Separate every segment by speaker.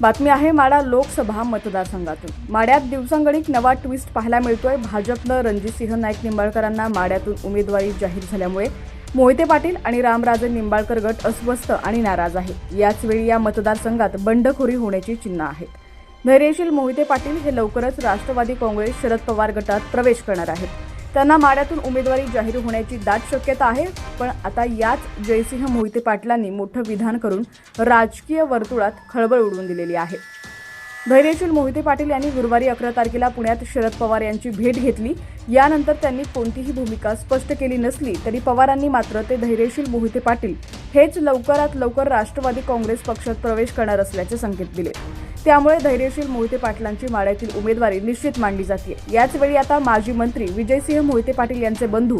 Speaker 1: बातमी आहे माडा लोकसभा मतदारसंघातून. माड्यात दिवसांगणिक नवा ट्विस्ट पाहायला मिळतोय. भाजपनं रणजितसिंह नाईक निंबाळकरांना माड्यातून उमेदवारी जाहीर झाल्यामुळे मोहिते पाटील आणि रामराजे निंबाळकर गट अस्वस्थ आणि नाराज आहे. याच वेळी या मतदारसंघात बंडखोरी होण्याची चिन्ह आहेत. धैर्यशील मोहिते पाटील हे लवकरच राष्ट्रवादी काँग्रेस शरद पवार गटात प्रवेश करणार आहेत. त्यांना माड्यातून उमेदवारी जाहीर होण्याची दाट शक्यता आहे. पण आता याच जयसिंह मोहिते पाटलांनी मोठं विधान करून राजकीय वर्तुळात खळबळ उडवून दिलेली आहे. धैर्यशील मोहिते पाटील यांनी गुरुवारी अकरा तारखेला पुण्यात शरद पवार यांची भेट घेतली. यानंतर त्यांनी कोणतीही भूमिका स्पष्ट केली नसली तरी पवारांनी मात्र ते धैर्यशील मोहिते पाटील हेच लवकरात लवकर राष्ट्रवादी काँग्रेस पक्षात प्रवेश करणार असल्याचे संकेत दिले. त्यामुळे धैर्यशील मोहिते पाटलांची माड्यातील उमेदवारी निश्चित मांडली जाते याचवेळी आता माजी मंत्री विजयसिंह मोहिते पाटील यांचे बंधू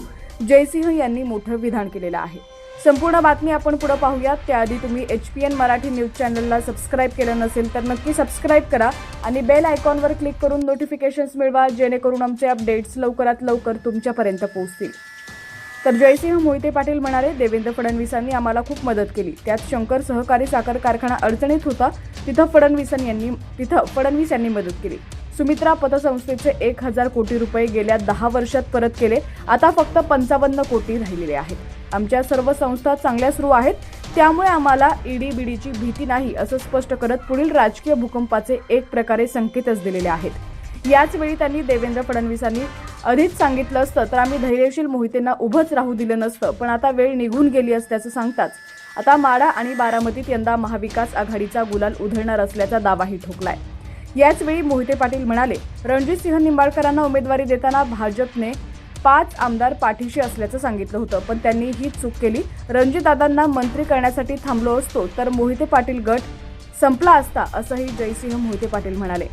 Speaker 1: जयसिंह यांनी मोठं विधान केलेलं आहे. संपूर्ण बातमी आपण पुढे पाहूयात. त्याआधी तुम्ही H P N Marathi news चॅनलला सबस्क्राईब केलं नसेल तर नक्की सबस्क्राईब करा आणि बेल आयकॉनवर क्लिक करून नोटिफिकेशन्स मिळवा जेणेकरून आमचे अपडेट्स लवकरात लवकर तुमच्यापर्यंत पोहोचतील. तर जयसिंह मोहिते पाटील म्हणाले देवेंद्र फडणवीसांनी आम्हाला खूप मदत केली. त्यात शंकर सहकारी साखर कारखाना अडचणीत होता. तिथं फडणवीसांनी यांनी तिथं फडणवीस यांनी मदत केली. सुमित्रा पतसंस्थेचे एक हजार कोटी रुपये गेल्या दहा वर्षात परत केले. आता फक्त पंचावन्न कोटी राहिलेले आहेत. आमच्या सर्व संस्था चांगल्या सुरू आहेत. त्यामुळे आम्हाला ईडी बीडीची भीती नाही असं स्पष्ट करत पुढील राजकीय भूकंपाचे एक प्रकारे संकेतच दिलेले आहेत. याच वेळी त्यांनी देवेंद्र फडणवीसांनी आधीच सांगितलं असतं तर आम्ही धैर्यशील मोहितेंना उभंच राहू दिलं नसतं पण आता वेळ निघून गेली असल्याचं सांगताच आता माडा आणि बारामतीत यंदा महाविकास आघाडीचा गुलाल उधळणार असल्याचा दावाही ठोकलाय. याचवेळी मोहिते पाटील म्हणाले रणजितसिंह निंबाळकरांना उमेदवारी देताना भाजपने पाच आमदार पाठीशी असल्याचं सांगितलं होतं पण त्यांनी ही चूक केली. रणजितदादांना मंत्री करण्यासाठी थांबलो असतो तर मोहिते पाटील गट संपला असता असंही जयसिंह मोहिते पाटील म्हणाले.